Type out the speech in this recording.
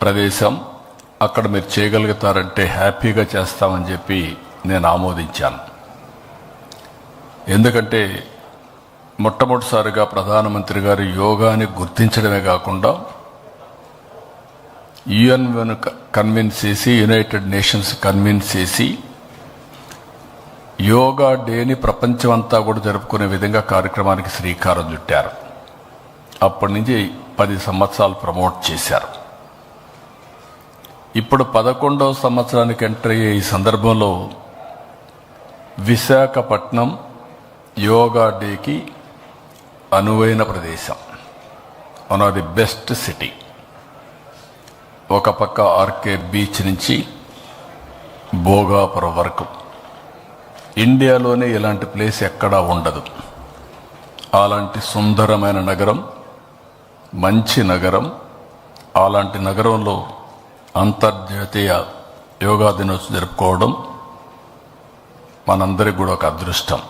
ప్రదేశం అక్కడ మీరు చేయగలుగుతారంటే హ్యాపీగా చేస్తామని చెప్పి నేను ఆమోదించాను. ఎందుకంటే మొట్టమొదటిసారిగా ప్రధానమంత్రి గారు యోగాని గుర్తించడమే కాకుండా యుఎన్ కన్విన్స్ చేసి యునైటెడ్ నేషన్స్ కన్విన్స్ చేసి యోగా డేని ప్రపంచమంతా కూడా జరుపుకునే విధంగా కార్యక్రమానికి శ్రీకారం చుట్టారు. అప్పటి నుంచి పది సంవత్సరాలు ప్రమోట్ చేశారు. ఇప్పుడు పదకొండవ సంవత్సరానికి ఎంటర్ అయ్యే ఈ సందర్భంలో విశాఖపట్నం యోగా డేకి అనువైన ప్రదేశం. One of the best city ఒక పక్క ఆర్కే బీచ్ నుంచి భోగాపురం వరకు. ఇండియాలోనే ఇలాంటి ప్లేస్ ఎక్కడా ఉండదు. అలాంటి సుందరమైన నగరం మంచి నగరం అలాంటి నగరంలో అంతర్జాతీయ యోగా దినోత్సవం జరుపుకోవడం మనందరికి కూడా ఒక అదృష్టం.